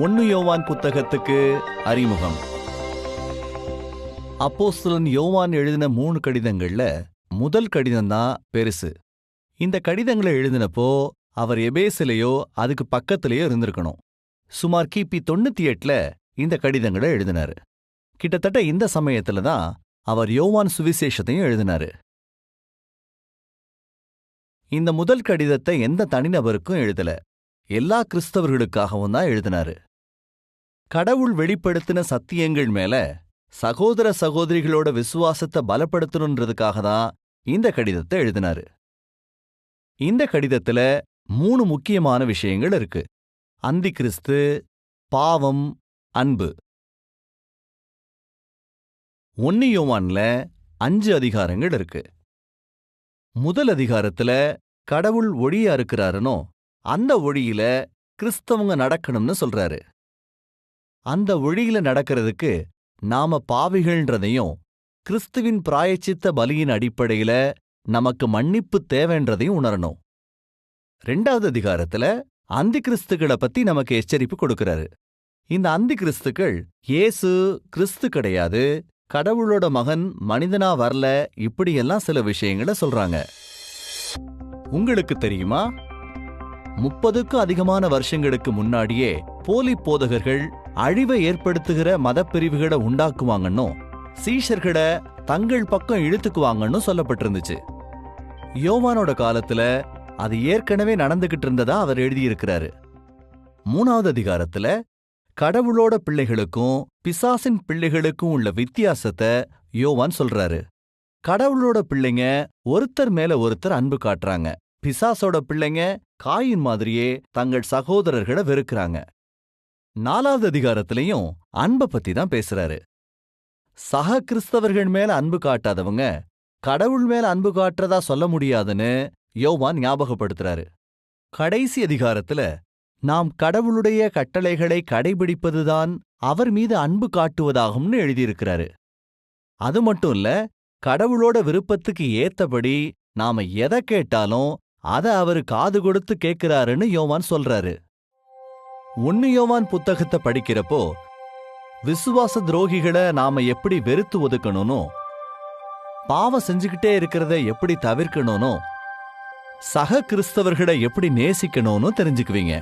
ஒன்னு யோவான் புத்தகத்துக்கு அறிமுகம். அப்போஸ்தலன் யோவான் எழுதின மூணு கடிதங்கள்ல முதல் கடிதம் தான் பெருசு. இந்த கடிதங்களை எழுதினப்போ அவர் எபேசிலேயோ அதுக்கு பக்கத்திலேயோ இருந்திருக்கணும். சுமார் கிபி தொண்ணூத்தி எட்டுல இந்த கடிதங்களை எழுதினாரு. கிட்டத்தட்ட இந்த சமயத்துல தான் அவர் யோவான் சுவிசேஷத்தையும் எழுதினாரு. இந்த முதல் கடிதத்தை எந்த தனிநபருக்கும் எழுதல. எல்லா கிறிஸ்தவர்களுக்காகவும் தான் எழுதினாரு. கடவுள் வெளிப்படுத்தின சத்தியங்கள் மேல சகோதர சகோதரிகளோட விசுவாசத்தை பலப்படுத்தணுன்றதுக்காக தான் இந்த கடிதத்தை எழுதினாரு. இந்த கடிதத்துல மூணு முக்கியமான விஷயங்கள் இருக்கு. அந்தி கிறிஸ்து பாவம் அன்பு. ஒன்னு யோவான்ல அஞ்சு அதிகாரங்கள் இருக்கு. முதல் அதிகாரத்துல கடவுள் ஒளியா இருக்கிறாருனோ அந்த ஒளியில கிறிஸ்தவங்க நடக்கணும்னு சொல்றாரு. அந்த ஒளியில நடக்கிறதுக்கு நாம பாவிகள்ன்றதையும் கிறிஸ்துவின் பிராயச்சித்த பலியின் அடிப்படையில நமக்கு மன்னிப்பு தேவைன்றதையும் உணரணும். ரெண்டாவது அதிகாரத்துல அந்தி கிறிஸ்துக்களை பத்தி நமக்கு எச்சரிப்பு கொடுக்கறாரு. இந்த அந்தி கிறிஸ்துக்கள் இயேசு கிறிஸ்து கிடையாது கடவுளோட மகன் மனிதனா வரல இப்படியெல்லாம் சில விஷயங்களை சொல்றாங்க. உங்களுக்கு தெரியுமா? முப்பதுக்கும் அதிகமான வருஷங்களுக்கு முன்னாடியே போலி போதகர்கள் அழிவை ஏற்படுத்துகிற மதப்பிரிவுகளை உண்டாக்குவாங்கன்னும் சீஷர்களை தங்கள் பக்கம் இழுத்துக்குவாங்கன்னு சொல்லப்பட்டிருந்துச்சு. யோவானோட காலத்துல அது ஏற்கனவே நடந்துகிட்டு இருந்ததா அவர் எழுதியிருக்கிறாரு. மூணாவது அதிகாரத்துல கடவுளோட பிள்ளைகளுக்கும் பிசாசின் பிள்ளைகளுக்கும் உள்ள வித்தியாசத்தை யோவான் சொல்றாரு. கடவுளோட பிள்ளைங்க ஒருத்தர் மேல ஒருத்தர் அன்பு காட்டுறாங்க. பிசாசோட பிள்ளைங்க காயின் மாதிரியே தங்கள் சகோதரர்களை வெறுக்கிறாங்க. நாலாவது அதிகாரத்திலையும் அன்பை பத்தி தான் பேசுறாரு. சக கிறிஸ்தவர்கள் மேல அன்பு காட்டாதவங்க கடவுள் மேல அன்பு காட்டுறதா சொல்ல முடியாதுன்னு யோவான் ஞாபகப்படுத்துறாரு. கடைசி அதிகாரத்துல நாம் கடவுளுடைய கட்டளைகளை கடைபிடிப்பதுதான் அவர் மீது அன்பு காட்டுவதாகும்னு எழுதியிருக்கிறாரு. அது மட்டும் இல்ல கடவுளோட விருப்பத்துக்கு ஏத்தபடி நாம எதை கேட்டாலும் அத அவரு காது கொடுத்து கேட்கிறாருன்னு யோவான் சொல்றாரு. உன்னியோவான் புத்தகத்தை படிக்கிறப்போ விசுவாச துரோகிகளை நாம எப்படி வெறுத்து ஒதுக்கணும்னோ பாவம் செஞ்சுக்கிட்டே இருக்கிறத எப்படி தவிர்க்கணும்னோ சக கிறிஸ்தவர்களை எப்படி நேசிக்கணும்னு தெரிஞ்சுக்குவீங்க.